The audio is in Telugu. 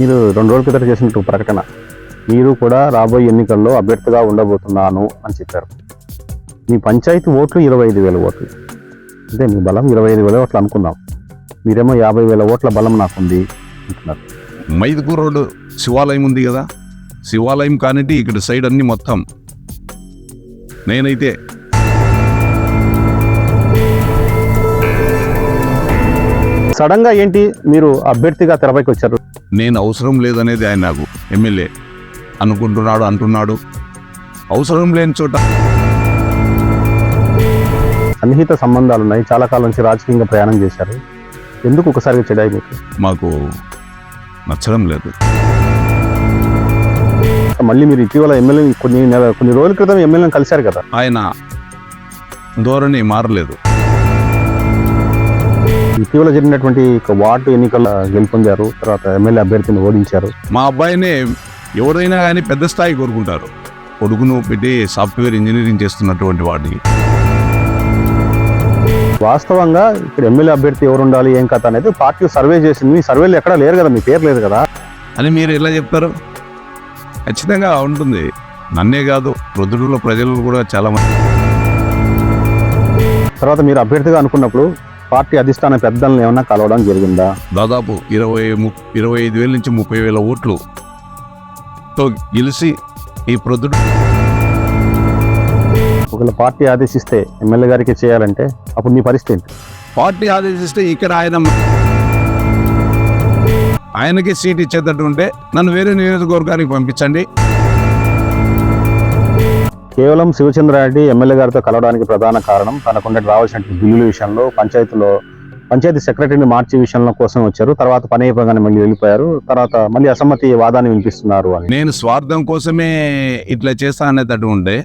మీరు రెండు రోజుల క్రితం చేసిన ప్రకటన. మీరు కూడా రాబోయే ఎన్నికల్లో అభ్యర్థిగా ఉండబోతున్నాను అని చెప్పారు. మీ పంచాయతీ ఓట్లు ఇరవై ఐదు వేల ఓట్లు. అంటే మీ బలం ఇరవై ఐదు వేల ఓట్లు అనుకుందాం మీరేమో యాభై వేల ఓట్ల బలం నాకుంది అంటున్నారు. మైదుపూర్ రోడ్డు శివాలయం ఉంది కదా. శివాలయం కానిటి ఇక్కడ సైడ్ అన్ని మొత్తం. నేనైతే సడన్గా ఏంటి మీరు అభ్యర్థిగా తెరపైకి వచ్చారు? నేను అవసరం లేదనేది ఆయన నాకు ఎమ్మెల్యే అనుకుంటున్నాడు అంటున్నాడు. అవసరం లేని చోట సన్నిహిత సంబంధాలు ఉన్నాయి. చాలా కాలం నుంచి రాజకీయంగా ప్రయాణం చేశారు. ఎందుకు ఒకసారిగా చెడాయి మీకు? మాకు నచ్చడం లేదు. మళ్ళీ మీరు ఇటీవల ఎమ్మెల్యే కొన్ని నెల కొన్ని రోజుల క్రితం ఎమ్మెల్యేని కలిశారు కదా? ఆయన ధోరణి మారలేదు. ఇటీవల జరిగినటువంటి వార్డు ఎన్నికల్లో గెలుపొందారు. తర్వాత ఎమ్మెల్యే అభ్యర్థిని ఓడించారు. మా అబ్బాయినే ఎవరైనా కానీ పెద్ద స్థాయి కోరుకుంటారు. కొడుకును పెట్టి సాఫ్ట్వేర్ ఇంజనీరింగ్ చేస్తున్నటువంటి వాడిని. వాస్తవంగా ఇక్కడ ఎమ్మెల్యే అభ్యర్థి ఎవరు ఉండాలి ఏం కథ అనేది పార్టీ సర్వే చేసింది. మీ సర్వేలు ఎక్కడా లేరు కదా మీ పేరు లేదు కదా? అని మీరు ఎలా చెప్తారు? ఖచ్చితంగా ఉంటుంది. నన్నే కాదు ప్రొద్దుటూరులో ప్రజలు కూడా చాలా మంది. తర్వాత మీరు అభ్యర్థిగా అనుకున్నప్పుడు పార్టీ అధిష్టాన పెద్దలను ఏమన్నా కలవడం జరిగిందా? దాదాపు ఇరవై ము ఇరవై ఐదు వేల నుంచి ముప్పై వేల ఓట్లు తో గెలిచి ఈ ప్రొద్దుడు ఒకవేళ పార్టీ ఆదేశిస్తే ఎమ్మెల్యే గారికి చేయాలంటే అప్పుడు మీ పరిస్థితి ఏంటి? పార్టీ ఆదేశిస్తే ఇక్కడ ఆయన ఆయనకి సీట్ ఇచ్చేటట్టు ఉంటే నన్ను వేరే నియోజకవర్గానికి పంపించండి. కేవలం శివచంద్రారెడ్డి ఎమ్మెల్యే గారితో కలవడానికి ప్రధాన కారణం తనకుండే రావాల్సిన బిల్లుల విషయంలో పంచాయతీలో పంచాయతీ సెక్రటరీని మార్చే విషయంలో కోసం వచ్చారు. తర్వాత పని అయిపోగానే మళ్ళీ వెళ్ళిపోయారు. తర్వాత మళ్ళీ అసమ్మతి వాదాన్ని వినిపిస్తున్నారు అని. నేను స్వార్థం కోసమే ఇట్లా చేస్తా అనేటట్టు ఉండే.